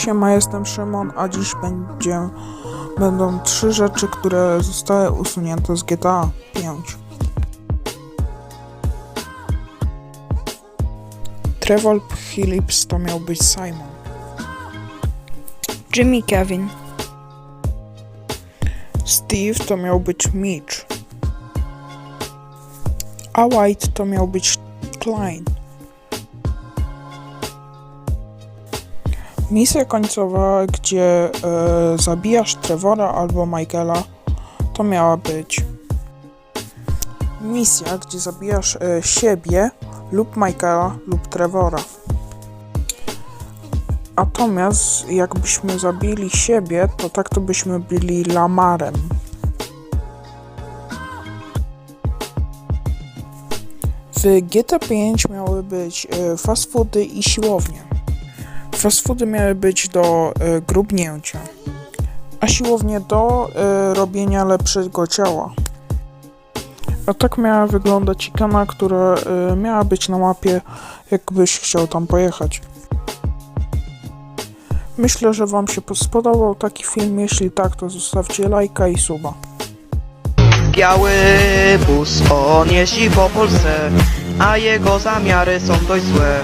Siema, jestem Szymon, a dziś będzie, będą trzy rzeczy, które zostały usunięte z GTA 5. Trevor Phillips to miał być Simon. Jimmy Kevin, Steve to miał być Mitch. A White to miał być Klein. Misja końcowa, gdzie e, zabijasz Trevora albo Michaela, to miała być misja, gdzie zabijasz e, siebie lub Michaela lub Trevora. Natomiast jakbyśmy zabili siebie, to tak to byśmy byli Lamarem. W GTA 5 miały być e, fast foody i siłownie. Fast foody miały być do e, grubnięcia, a siłownie do e, robienia lepszego ciała. A tak miała wyglądać ikona, która e, miała być na mapie, jakbyś chciał tam pojechać. Myślę, że Wam się spodobał taki film. Jeśli tak, to zostawcie lajka i suba. Biały bus on jeździ po Polsce, a jego zamiary są dość złe.